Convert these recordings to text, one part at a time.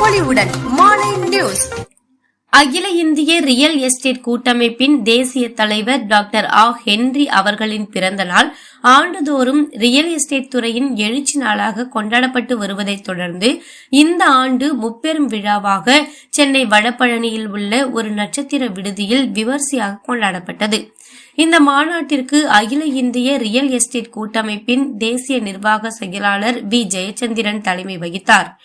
பொலிவுடன் மாலை நியூஸ். அகில இந்திய ரியல் எஸ்டேட் கூட்டமைப்பின் தேசிய தலைவர் டாக்டர் ஆ. ஹென்றி அவர்களின் பிறந்த நாள் ஆண்டுதோறும் ரியல் எஸ்டேட் துறையின் எழுச்சி நாளாக கொண்டாடப்பட்டு வருவதைத் தொடர்ந்து இந்த ஆண்டு முப்பெரும் விழாவாக சென்னை வடபழனியில் உள்ள ஒரு நட்சத்திர விடுதியில் விமர்சையாக கொண்டாடப்பட்டது. இந்த மாநாட்டிற்கு அகில இந்திய ரியல் எஸ்டேட் கூட்டமைப்பின் தேசிய நிர்வாக செயலாளர் வி. ஜெயச்சந்திரன் தலைமை வகித்தார்.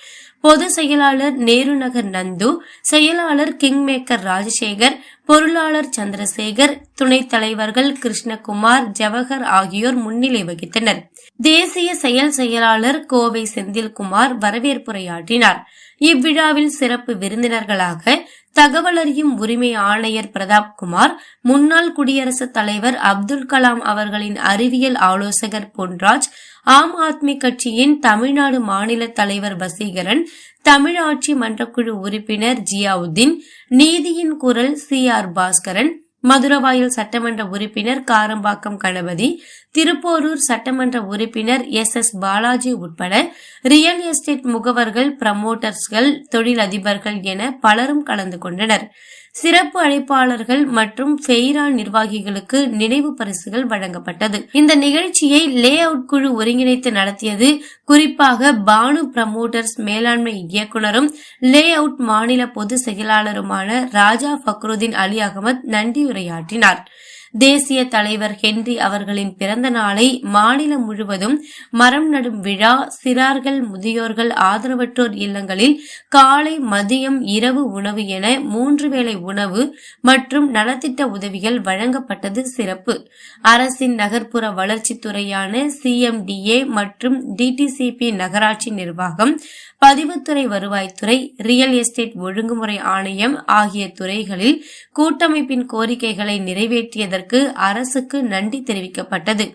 பொது செயலாளர் நேருநகர் நந்து செயலாளர் கிங்மேக்கர் ராஜசேகர் பொருளாளர் சந்திரசேகர் துணைத் தலைவர்கள் கிருஷ்ணகுமார் ஜவஹர் ஆகியோர் முன்னிலை வகித்தனர். தேசிய செயல் செயலாளர் கோவை செந்தில்குமார் வரவேற்புரையாற்றினார். இவ்விழாவில் சிறப்பு விருந்தினர்களாக தகவல் அறியும் உரிமை ஆணையர் பிரதாப் குமார் முன்னாள் குடியரசுத் தலைவர் அப்துல் கலாம் அவர்களின் அறிவியல் ஆலோசகர் பொன்ராஜ் ஆம் ஆத்மி கட்சியின் தமிழ்நாடு மாநில தலைவர் வசீகரன் தமிழாட்சி மன்றக்குழு உறுப்பினர் ஜியாவுதீன் நீதியின் குரல் சி ஆர் பாஸ்கரன் மதுரவாயில் சட்டமன்ற உறுப்பினர் காரம்பாக்கம் கணபதி திருப்போரூர் சட்டமன்ற உறுப்பினர் எஸ் எஸ் பாலாஜி உட்பட ரியல் எஸ்டேட் முகவர்கள் பிரமோட்டர்ஸ்கள் தொழிலதிபர்கள் என பலரும் கலந்து கொண்டனர். சிறப்பு அழைப்பாளர்கள் மற்றும் ஃபெய்ரா நிர்வாகிகளுக்கு நினைவு பரிசுகள் வழங்கப்பட்டது. இந்த நிகழ்ச்சியை லே அவுட் குழு ஒருங்கிணைத்து நடத்தியது குறிப்பாக பானு பிரமோட்டர்ஸ் மேலாண்மை இயக்குனரும் லே அவுட் மாநில பொதுச் செயலாளருமான ராஜா ஃபக்ருதீன் அலி அகமது. நன்றியுரையாற்றினார் தேசிய தலைவர் ஹென்றி அவர்களின் பிறந்த நாளை மாநிலம் முழுவதும் மரம் நடும் விழா சிறார்கள் முதியோர்கள் ஆதரவற்றோர் இல்லங்களில் காலை மதியம் இரவு உணவு என மூன்று வேளை உணவு மற்றும் நலத்திட்ட உதவிகள் வழங்கப்பட்டது சிறப்பு. அரசின் நகர்ப்புற வளர்ச்சித்துறையான சிஎம்டிஏ மற்றும் டிடிசிபி நகராட்சி நிர்வாகம் பதிவுத்துறை வருவாய்த்துறை ரியல் எஸ்டேட் ஒழுங்குமுறை ஆணையம் ஆகிய துறைகளில் கூட்டமைப்பின் கோரிக்கைகளை நிறைவேற்றியதற்கு அரசுக்கு நன்றி தெரிவிக்கப்பட்டது.